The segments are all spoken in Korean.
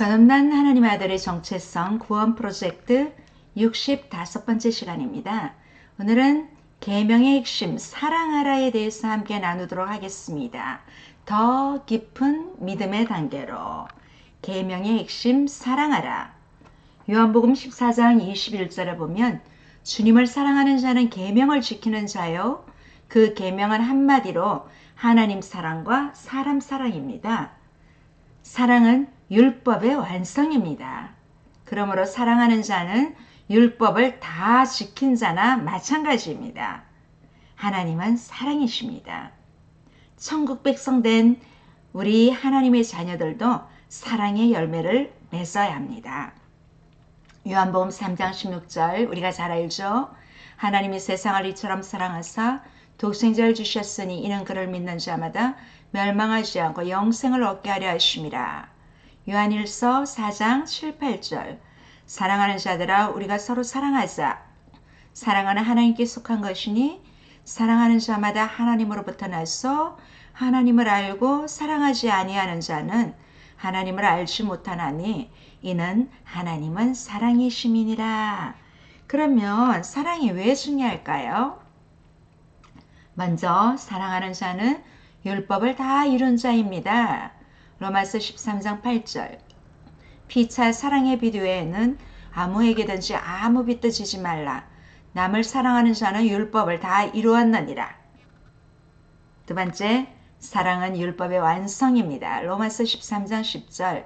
거듭난 하나님의 아들의 정체성 구원 프로젝트 65번째 시간입니다. 오늘은 계명의 핵심 사랑하라에 대해서 함께 나누도록 하겠습니다. 더 깊은 믿음의 단계로 계명의 핵심 사랑하라. 요한복음 14장 21절에 보면 주님을 사랑하는 자는 계명을 지키는 자요. 그 계명은 한마디로 하나님 사랑과 사람 사랑입니다. 사랑은 율법의 완성입니다. 그러므로 사랑하는 자는 율법을 다 지킨 자나 마찬가지입니다. 하나님은 사랑이십니다. 천국 백성 된 우리 하나님의 자녀들도 사랑의 열매를 맺어야 합니다. 요한복음 3장 16절 우리가 잘 알죠? 하나님이 세상을 이처럼 사랑하사 독생자를 주셨으니 이는 그를 믿는 자마다 멸망하지 않고 영생을 얻게 하려 하심이라. 요한일서 4장 7, 8절 사랑하는 자들아 우리가 서로 사랑하자. 사랑하는 하나님께 속한 것이니 사랑하는 자마다 하나님으로부터 나서 하나님을 알고 사랑하지 아니하는 자는 하나님을 알지 못하나니 이는 하나님은 사랑이심이니라. 그러면 사랑이 왜 중요할까요? 먼저 사랑하는 자는 율법을 다 이룬 자입니다. 로마서 13장 8절 피차 사랑의 비두에는 아무에게든지 아무 빚도 지지 말라. 남을 사랑하는 자는 율법을 다 이루었느니라. 두 번째, 사랑은 율법의 완성입니다. 로마서 13장 10절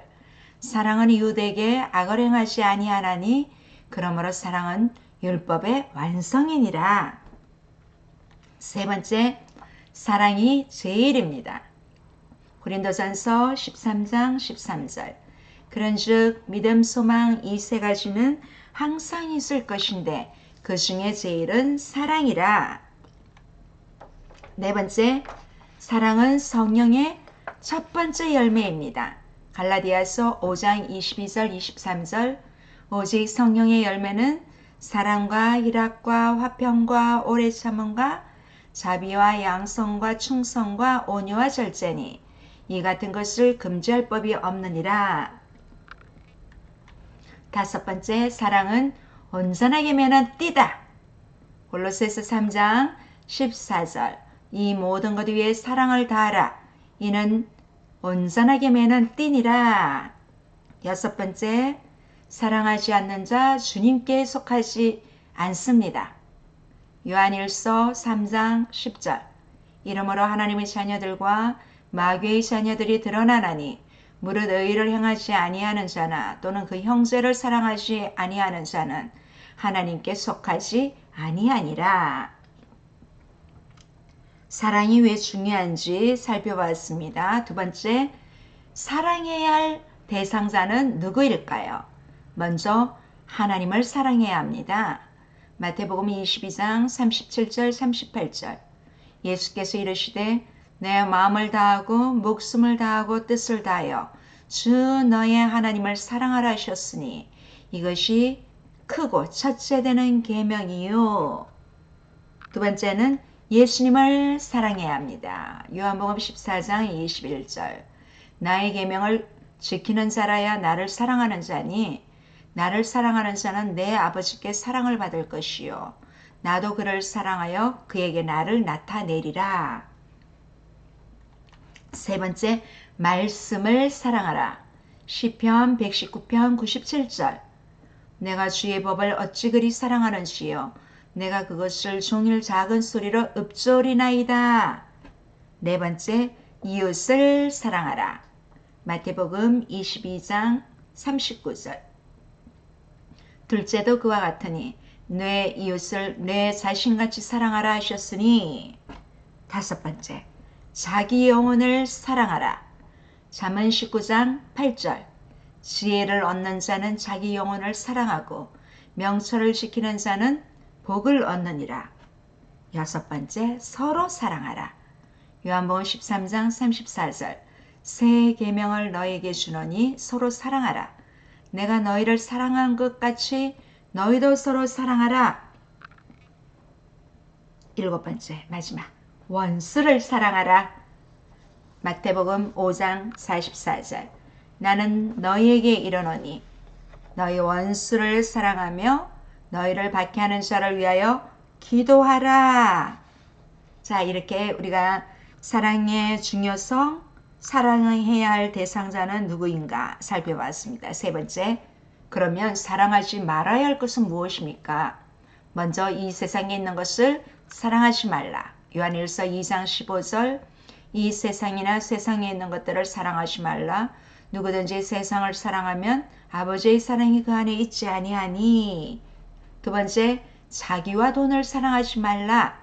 사랑은 이웃에게 악을 행하지 아니하나니 그러므로 사랑은 율법의 완성이니라. 세 번째, 사랑이 제일입니다. 고린도전서 13장 13절 그런즉 믿음, 소망 이 세 가지는 항상 있을 것인데 그 중에 제일은 사랑이라. 네 번째, 사랑은 성령의 첫 번째 열매입니다. 갈라디아서 5장 22절 23절 오직 성령의 열매는 사랑과 희락과 화평과 오래 참음과 자비와 양성과 충성과 온유와 절제니 이 같은 것을 금지할 법이 없느니라. 다섯 번째 사랑은 온전하게 매는 띠다. 골로새서 3장 14절 이 모든 것 위에 사랑을 다하라. 이는 온전하게 매는 띠니라. 여섯 번째 사랑하지 않는 자 주님께 속하지 않습니다. 요한일서 3장 10절 이러므로 하나님의 자녀들과 마귀의 자녀들이 드러나나니 무릇 의를 행하지 아니하는 자나 또는 그 형제를 사랑하지 아니하는 자는 하나님께 속하지 아니하니라. 사랑이 왜 중요한지 살펴봤습니다. 두 번째, 사랑해야 할 대상자는 누구일까요? 먼저 하나님을 사랑해야 합니다. 마태복음 22장 37절 38절 예수께서 이르시되 내 마음을 다하고 목숨을 다하고 뜻을 다하여 주 너의 하나님을 사랑하라 하셨으니 이것이 크고 첫째 되는 계명이요. 두 번째는 예수님을 사랑해야 합니다. 요한복음 14장 21절 나의 계명을 지키는 자라야 나를 사랑하는 자니 나를 사랑하는 자는 내 아버지께 사랑을 받을 것이요 나도 그를 사랑하여 그에게 나를 나타내리라. 세 번째, 말씀을 사랑하라. 시편 119편 97절. 내가 주의 법을 어찌 그리 사랑하는지요. 내가 그것을 종일 작은 소리로 읊조리나이다. 네 번째, 이웃을 사랑하라. 마태복음 22장 39절. 둘째도 그와 같으니 내 이웃을 내 자신같이 사랑하라 하셨으니 다섯 번째, 자기 영혼을 사랑하라. 잠언 19장 8절 지혜를 얻는 자는 자기 영혼을 사랑하고 명철을 지키는 자는 복을 얻느니라. 여섯 번째 서로 사랑하라. 요한복음 13장 34절 새 계명을 너에게 주노니 서로 사랑하라. 내가 너희를 사랑한 것 같이 너희도 서로 사랑하라. 일곱 번째 마지막 원수를 사랑하라. 마태복음 5장 44절 나는 너희에게 이르노니 너희 원수를 사랑하며 너희를 박해하는 자를 위하여 기도하라. 자, 이렇게 우리가 사랑의 중요성, 사랑해야 할 대상자는 누구인가 살펴봤습니다. 세 번째, 그러면 사랑하지 말아야 할 것은 무엇입니까? 먼저 이 세상에 있는 것을 사랑하지 말라. 요한일서 2장 15절 이 세상이나 세상에 있는 것들을 사랑하지 말라. 누구든지 세상을 사랑하면 아버지의 사랑이 그 안에 있지 아니하니. 두 번째, 자기와 돈을 사랑하지 말라.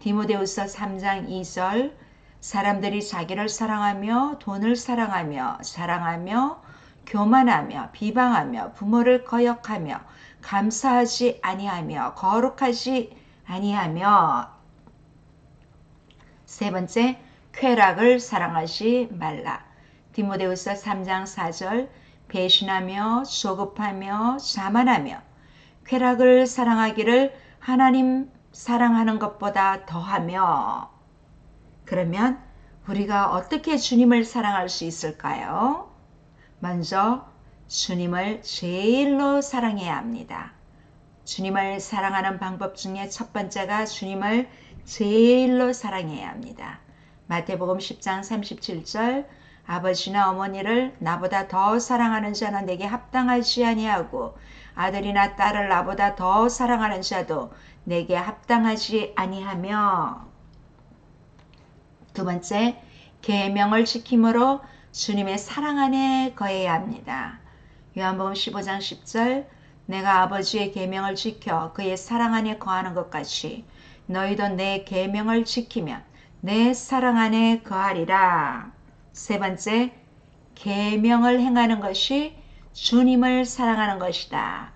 디모데후서 3장 2절 사람들이 자기를 사랑하며 돈을 사랑하며 사랑하며 교만하며 비방하며 부모를 거역하며 감사하지 아니하며 거룩하지 아니하며 세 번째 쾌락을 사랑하지 말라. 디모데후서 3장 4절 배신하며 조급하며 자만하며 쾌락을 사랑하기를 하나님 사랑하는 것보다 더하며 그러면 우리가 어떻게 주님을 사랑할 수 있을까요? 먼저 주님을 제일로 사랑해야 합니다. 주님을 사랑하는 방법 중에 첫 번째가 주님을 제일로 사랑해야 합니다. 마태복음 10장 37절 아버지나 어머니를 나보다 더 사랑하는 자는 내게 합당하지 아니하고 아들이나 딸을 나보다 더 사랑하는 자도 내게 합당하지 아니하며 두 번째 계명을 지킴으로 주님의 사랑 안에 거해야 합니다. 요한복음 15장 10절 내가 아버지의 계명을 지켜 그의 사랑 안에 거하는 것 같이 너희도 내 계명을 지키면 내 사랑 안에 거하리라. 세 번째, 계명을 행하는 것이 주님을 사랑하는 것이다.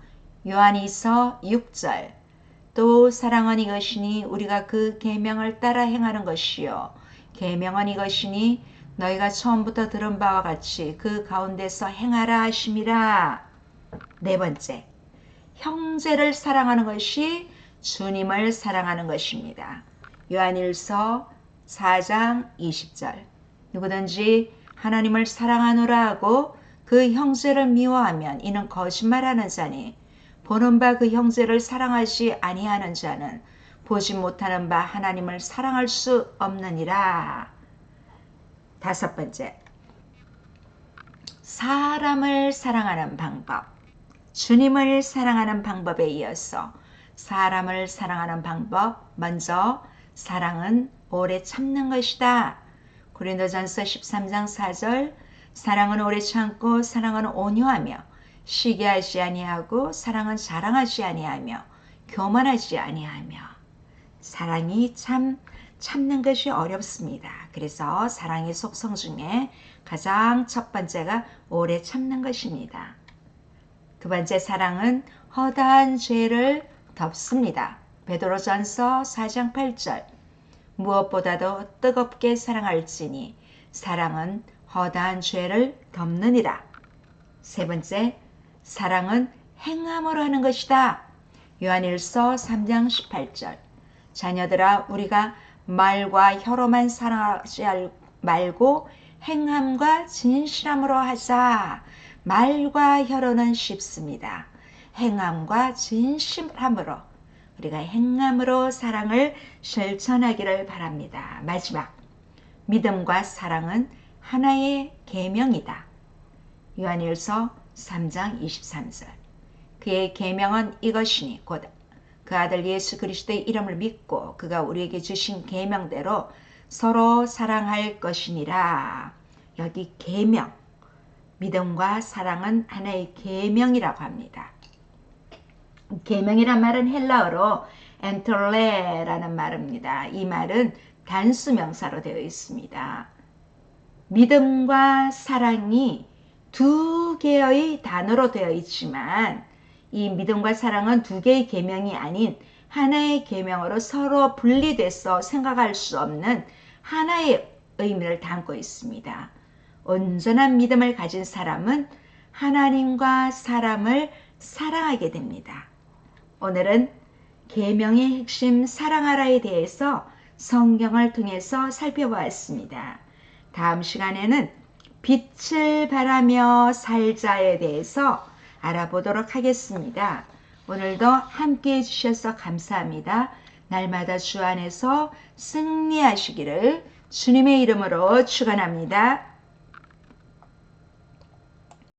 요한이서 6절. 또 사랑은 이것이니 우리가 그 계명을 따라 행하는 것이요. 계명은 이것이니 너희가 처음부터 들은 바와 같이 그 가운데서 행하라 하심이라. 네 번째, 형제를 사랑하는 것이 주님을 사랑하는 것입니다. 요한일서 4장 20절. 누구든지 하나님을 사랑하노라 하고 그 형제를 미워하면 이는 거짓말하는 자니 보는 바 그 형제를 사랑하지 아니하는 자는 보지 못하는 바 하나님을 사랑할 수 없느니라. 다섯 번째. 사람을 사랑하는 방법. 주님을 사랑하는 방법에 이어서 사람을 사랑하는 방법. 먼저 사랑은 오래 참는 것이다. 고린도전서 13장 4절 사랑은 오래 참고 사랑은 온유하며 시기하지 아니하고 사랑은 자랑하지 아니하며 교만하지 아니하며 사랑이 참 참는 것이 어렵습니다. 그래서 사랑의 속성 중에 가장 첫 번째가 오래 참는 것입니다. 두 번째 사랑은 허다한 죄를 덮습니다. 베드로전서 4장 8절 무엇보다도 뜨겁게 사랑할지니 사랑은 허다한 죄를 덮느니라. 세 번째, 사랑은 행함으로 하는 것이다. 요한일서 3장 18절. 자녀들아, 우리가 말과 혀로만 사랑하지 말고 행함과 진실함으로 하자. 말과 혀로는 쉽습니다. 행함과 진실함으로 우리가 행함으로 사랑을 실천하기를 바랍니다. 마지막 믿음과 사랑은 하나의 계명이다. 요한일서 3장 23절 그의 계명은 이것이니 곧 그 아들 예수 그리스도의 이름을 믿고 그가 우리에게 주신 계명대로 서로 사랑할 것이니라. 여기 계명 믿음과 사랑은 하나의 계명이라고 합니다. 계명이란 말은 헬라어로 엔톨레라는 말입니다. 이 말은 단수 명사로 되어 있습니다. 믿음과 사랑이 두 개의 단어로 되어 있지만 이 믿음과 사랑은 두 개의 계명이 아닌 하나의 계명으로 서로 분리돼서 생각할 수 없는 하나의 의미를 담고 있습니다. 온전한 믿음을 가진 사람은 하나님과 사람을 사랑하게 됩니다. 오늘은 계명의 핵심 사랑하라에 대해서 성경을 통해서 살펴보았습니다. 다음 시간에는 빛을 바라며 살자에 대해서 알아보도록 하겠습니다. 오늘도 함께 해주셔서 감사합니다. 날마다 주 안에서 승리하시기를 주님의 이름으로 축원합니다.